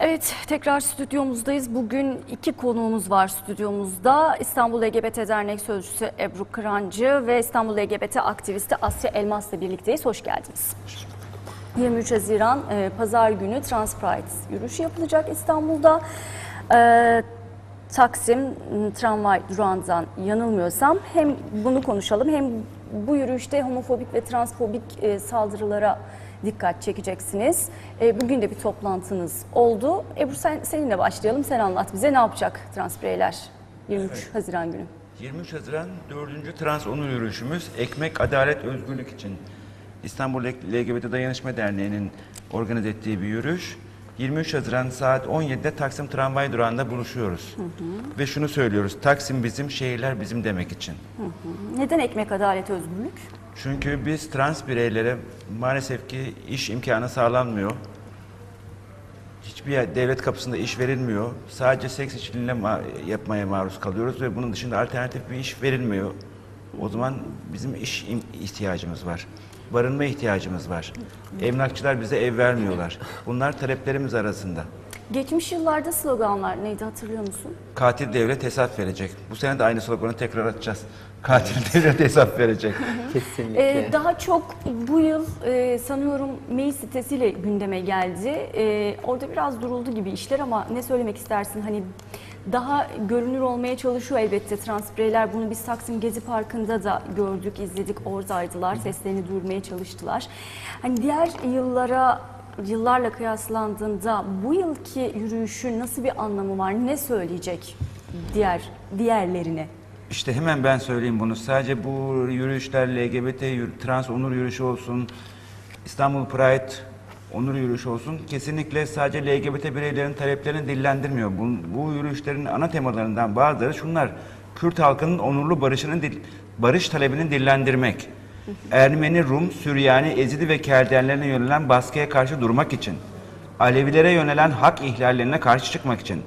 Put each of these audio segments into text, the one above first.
Evet, tekrar stüdyomuzdayız. Bugün iki konuğumuz var stüdyomuzda. İstanbul LGBT Dernek Sözcüsü Ebru Kırancı ve İstanbul LGBT aktivisti Asya Elmas'la birlikteyiz. Hoş geldiniz. 23 Haziran e, Pazar günü Trans Pride yürüyüşü yapılacak İstanbul'da. E, Taksim tramvay durağından yanılmıyorsam hem bunu konuşalım hem bu yürüyüşte homofobik ve transfobik e, saldırılara dikkat çekeceksiniz. E, bugün de bir toplantınız oldu. Ebru sen, seninle başlayalım. Sen anlat bize ne yapacak trans bireyler 23 Haziran günü. 23 Haziran 4. Trans Onur Yürüyüşümüz Ekmek, Adalet, Özgürlük için İstanbul LGBT Dayanışma Derneği'nin organize ettiği bir yürüyüş. 23 Haziran saat 17'de Taksim Tramvay Durağı'nda buluşuyoruz. Ve şunu söylüyoruz, Taksim bizim, şehirler bizim demek için. Neden ekmek, adalet, özgürlük? Çünkü biz trans bireylere maalesef ki iş imkanı sağlanmıyor. Hiçbir yer- devlet kapısında iş verilmiyor. Sadece seks işçiliğine ma- yapmaya maruz kalıyoruz ve bunun dışında alternatif bir iş verilmiyor. O zaman bizim iş ihtiyacımız var. Barınma ihtiyacımız var. Emlakçılar bize ev vermiyorlar. Bunlar taleplerimiz arasında. Geçmiş yıllarda sloganlar neydi hatırlıyor musun? Katil devlet hesap verecek. Bu sene de aynı sloganı tekrar atacağız. Katil devlet hesap verecek. Kesinlikle. Ee, daha çok bu yıl e, sanıyorum mail sitesiyle gündeme geldi. Ee, orada biraz duruldu gibi işler ama ne söylemek istersin? Hani daha görünür olmaya çalışıyor elbette trans bireyler. Bunu biz Taksim Gezi Parkı'nda da gördük, izledik. Oradaydılar, seslerini duyurmaya çalıştılar. Hani diğer yıllara yıllarla kıyaslandığında bu yılki yürüyüşün nasıl bir anlamı var? Ne söyleyecek diğer diğerlerine? İşte hemen ben söyleyeyim bunu. Sadece bu yürüyüşler LGBT, trans onur yürüyüşü olsun, İstanbul Pride onur yürüyüşü olsun. Kesinlikle sadece LGBT bireylerin taleplerini dillendirmiyor. Bu, bu yürüyüşlerin ana temalarından bazıları şunlar. Kürt halkının onurlu barışının dil- barış talebini dillendirmek. Ermeni, Rum, Süryani, Ezidi ve Kelderlerine yönelen baskıya karşı durmak için. Alevilere yönelen hak ihlallerine karşı çıkmak için.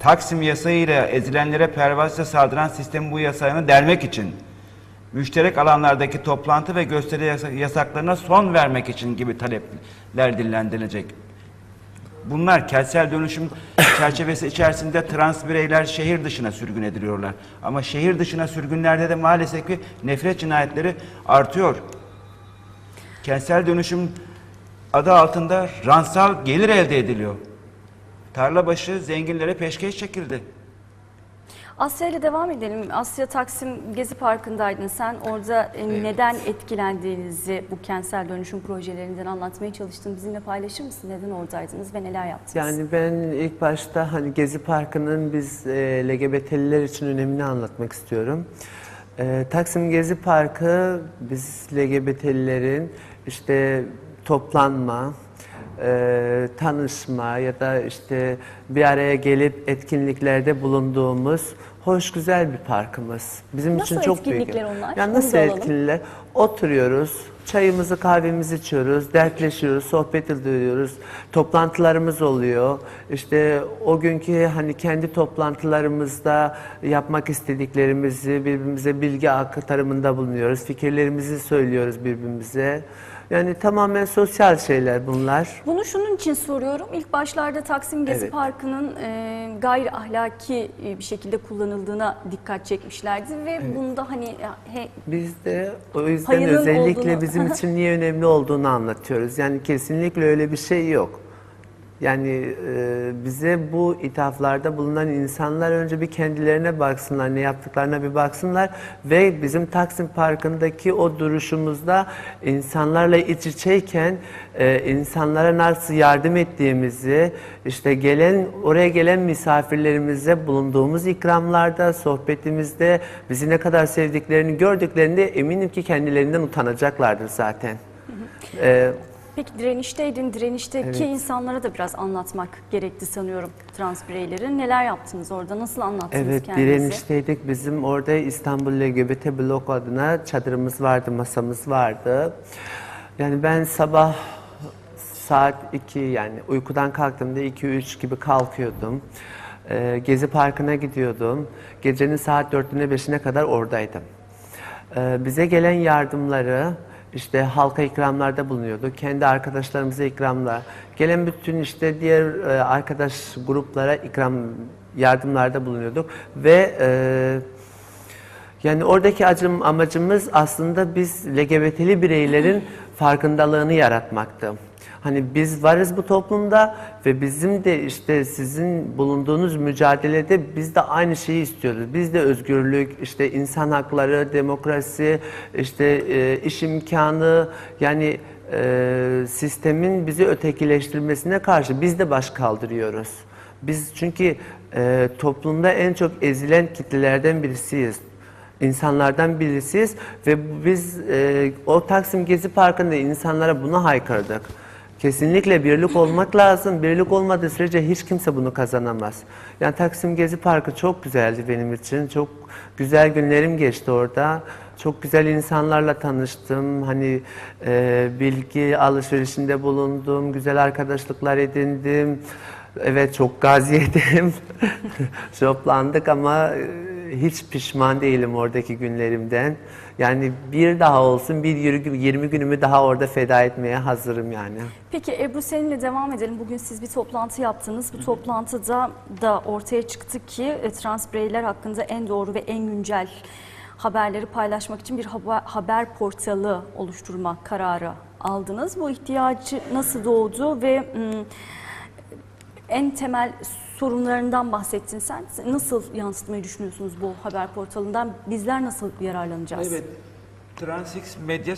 Taksim yasayıyla ezilenlere pervasızca saldıran sistemin bu yasağını delmek için, müşterek alanlardaki toplantı ve gösteri yasa- yasaklarına son vermek için gibi talepler dillendirilecek. Bunlar kentsel dönüşüm çerçevesi içerisinde trans bireyler şehir dışına sürgün ediliyorlar. Ama şehir dışına sürgünlerde de maalesef ki nefret cinayetleri artıyor. Kentsel dönüşüm adı altında ransal gelir elde ediliyor. Tarla başı zenginlere peşkeş çekildi. Asya ile devam edelim. Asya Taksim Gezi Parkı'ndaydın sen. Orada e, neden etkilendiğinizi bu kentsel dönüşüm projelerinden anlatmaya çalıştın. Bizimle paylaşır mısın? Neden oradaydınız ve neler yaptınız? Yani ben ilk başta hani Gezi Parkı'nın biz e, LGBT'liler için önemini anlatmak istiyorum. E, Taksim Gezi Parkı biz LGBT'lilerin işte toplanma, e, tanışma ya da işte bir araya gelip etkinliklerde bulunduğumuz hoş güzel bir parkımız. Bizim Nasıl için çok büyük. etkinlikler onlar? Yani nasıl alalım. etkinlikler? Oturuyoruz, çayımızı kahvemizi içiyoruz, dertleşiyoruz, sohbet ediyoruz. Toplantılarımız oluyor. İşte o günkü hani kendi toplantılarımızda yapmak istediklerimizi birbirimize bilgi aktarımında bulunuyoruz. Fikirlerimizi söylüyoruz birbirimize. Yani tamamen sosyal şeyler bunlar. Bunu şunun için soruyorum. İlk başlarda Taksim Gezi Evet. Parkı'nın e, gayri ahlaki e, bir şekilde kullanıldığına dikkat çekmişlerdi ve bunda hani e, he- Biz de o yüzden özellikle olduğunu- bizim için niye önemli olduğunu anlatıyoruz. Yani kesinlikle öyle bir şey yok. Yani e, bize bu ithaflarda bulunan insanlar önce bir kendilerine baksınlar, ne yaptıklarına bir baksınlar ve bizim Taksim Parkı'ndaki o duruşumuzda insanlarla iç içeyken e, insanlara nasıl yardım ettiğimizi, işte gelen oraya gelen misafirlerimize bulunduğumuz ikramlarda, sohbetimizde bizi ne kadar sevdiklerini gördüklerinde eminim ki kendilerinden utanacaklardır zaten. E, Peki direnişteydin. Direnişteki insanlara da biraz anlatmak gerekti sanıyorum trans bireylerin. Neler yaptınız orada? Nasıl anlattınız Evet kendinizi? direnişteydik. Bizim orada İstanbul LGBT Blok adına çadırımız vardı, masamız vardı. Yani ben sabah saat 2 yani uykudan kalktığımda 2-3 gibi kalkıyordum. Ee, Gezi Parkı'na gidiyordum. Gecenin saat 4'üne 5'ine kadar oradaydım. Ee, bize gelen yardımları işte halka ikramlarda bulunuyorduk. Kendi arkadaşlarımıza ikramlar. Gelen bütün işte diğer e, arkadaş gruplara ikram yardımlarda bulunuyorduk ve e, yani oradaki acım, amacımız aslında biz LGBT'li bireylerin farkındalığını yaratmaktı. Hani biz varız bu toplumda ve bizim de işte sizin bulunduğunuz mücadelede biz de aynı şeyi istiyoruz. Biz de özgürlük, işte insan hakları, demokrasi, işte e, iş imkanı yani e, sistemin bizi ötekileştirmesine karşı biz de baş kaldırıyoruz. Biz çünkü e, toplumda en çok ezilen kitlelerden birisiyiz insanlardan birisiyiz ve biz e, o Taksim Gezi Parkı'nda insanlara bunu haykırdık. Kesinlikle birlik olmak lazım. Birlik olmadığı sürece hiç kimse bunu kazanamaz. Yani Taksim Gezi Parkı çok güzeldi benim için. Çok güzel günlerim geçti orada. Çok güzel insanlarla tanıştım. Hani e, bilgi alışverişinde bulundum. Güzel arkadaşlıklar edindim. Evet çok gaz yedim. Şoplandık ama e, hiç pişman değilim oradaki günlerimden. Yani bir daha olsun bir yirmi 20 günümü daha orada feda etmeye hazırım yani. Peki Ebru seninle devam edelim. Bugün siz bir toplantı yaptınız. Bu toplantıda da ortaya çıktı ki e, trans bireyler hakkında en doğru ve en güncel haberleri paylaşmak için bir haber, haber portalı oluşturma kararı aldınız. Bu ihtiyacı nasıl doğdu ve mm, en temel sorunlarından bahsettin sen. Nasıl yansıtmayı düşünüyorsunuz bu haber portalından? Bizler nasıl yararlanacağız? Evet. Transix Medya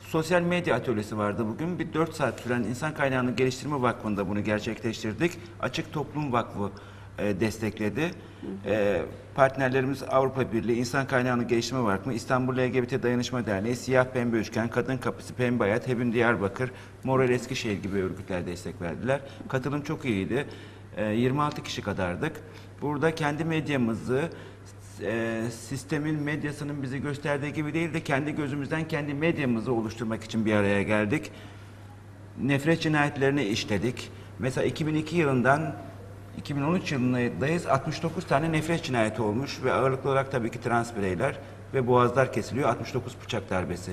sosyal medya atölyesi vardı bugün. Bir 4 saat süren İnsan Kaynağını Geliştirme Vakfı'nda bunu gerçekleştirdik. Açık Toplum Vakfı e, destekledi. E, partnerlerimiz Avrupa Birliği, İnsan Kaynağını Geliştirme Vakfı, İstanbul LGBT Dayanışma Derneği, Siyah Pembe Üçgen, Kadın Kapısı, Pembe Hayat, Hebün Diyarbakır, Moral Eskişehir gibi örgütler destek verdiler. Katılım çok iyiydi. E, 26 kişi kadardık. Burada kendi medyamızı, e, sistemin medyasının bizi gösterdiği gibi değil de kendi gözümüzden kendi medyamızı oluşturmak için bir araya geldik. Nefret cinayetlerini işledik. Mesela 2002 yılından 2013 yılındayız. 69 tane nefret cinayeti olmuş ve ağırlıklı olarak tabii ki trans bireyler ve boğazlar kesiliyor. 69 bıçak darbesi.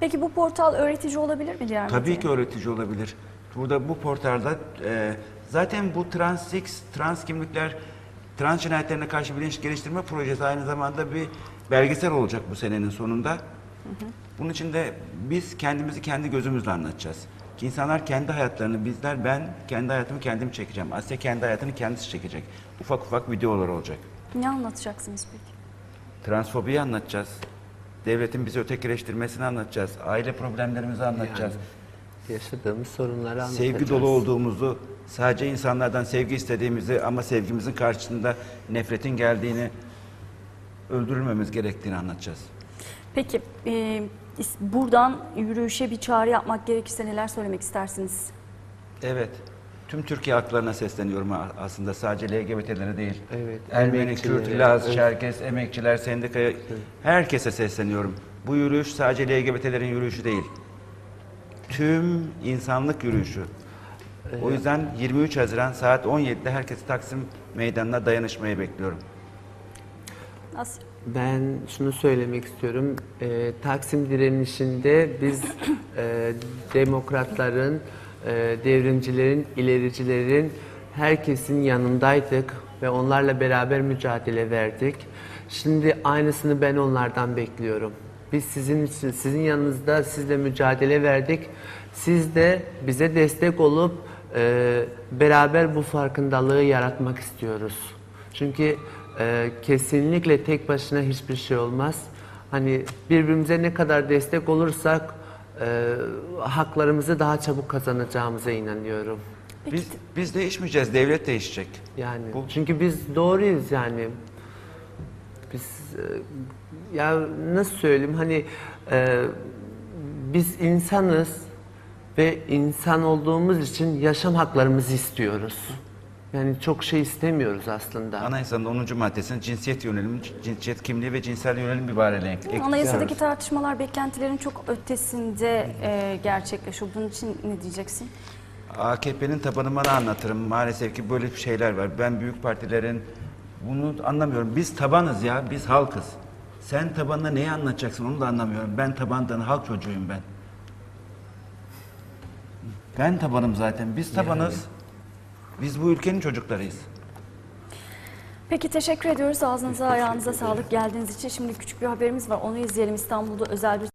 Peki bu portal öğretici olabilir mi diğer Tabii ki öğretici olabilir. Burada bu portalda e, zaten bu trans X, trans kimlikler, trans cinayetlerine karşı bilinç geliştirme projesi aynı zamanda bir belgesel olacak bu senenin sonunda. Bunun için de biz kendimizi kendi gözümüzle anlatacağız. Ki insanlar kendi hayatlarını, bizler ben kendi hayatımı kendim çekeceğim. Asya kendi hayatını kendisi çekecek. Ufak ufak videolar olacak. Ne anlatacaksınız peki? Transfobiyi anlatacağız. Devletin bizi ötekileştirmesini anlatacağız. Aile problemlerimizi anlatacağız. Yaşadığımız sorunları anlatacağız. sevgi dolu olduğumuzu, sadece insanlardan sevgi istediğimizi ama sevgimizin karşısında nefretin geldiğini, öldürülmemiz gerektiğini anlatacağız. Peki e, buradan yürüyüşe bir çağrı yapmak gerekirse neler söylemek istersiniz? Evet. Tüm Türkiye halklarına sesleniyorum aslında sadece LGBT'lere değil. Evet, Ermeni, Kürt, Laz, evet. Çerkes, emekçiler, sendikaya herkese sesleniyorum. Bu yürüyüş sadece LGBT'lerin yürüyüşü değil. Tüm insanlık yürüyüşü. O yüzden 23 Haziran saat 17'de herkesi Taksim Meydanı'na dayanışmaya bekliyorum. Asya. Ben şunu söylemek istiyorum. Ee, Taksim direnişinde biz e, demokratların, e, devrimcilerin, ilericilerin herkesin yanındaydık ve onlarla beraber mücadele verdik. Şimdi aynısını ben onlardan bekliyorum. Biz sizin için, sizin yanınızda sizle mücadele verdik. Siz de bize destek olup e, beraber bu farkındalığı yaratmak istiyoruz. Çünkü e, kesinlikle tek başına hiçbir şey olmaz. Hani birbirimize ne kadar destek olursak e, haklarımızı daha çabuk kazanacağımıza inanıyorum. Peki Biz biz değişmeyeceğiz, devlet değişecek. Yani Bu- çünkü biz doğruyuz yani. Biz e, ya nasıl söyleyeyim hani e, biz insanız ve insan olduğumuz için yaşam haklarımızı istiyoruz. Yani çok şey istemiyoruz aslında. Anayasanın 10. maddesinin cinsiyet yönelimi, cinsiyet kimliği ve cinsel yönelim ibareli ek- Anayasadaki tartışmalar beklentilerin çok ötesinde e, gerçekleşiyor. Bunun için ne diyeceksin? AKP'nin tabanımını anlatırım. Maalesef ki böyle şeyler var. Ben büyük partilerin bunu anlamıyorum. Biz tabanız ya, biz halkız. Sen tabanına neyi anlatacaksın onu da anlamıyorum. Ben tabandan halk çocuğuyum ben. Ben tabanım zaten. Biz tabanız. Biz bu ülkenin çocuklarıyız. Peki teşekkür ediyoruz. Ağzınıza ayağınıza sağlık geldiğiniz için. Şimdi küçük bir haberimiz var. Onu izleyelim. İstanbul'da özel bir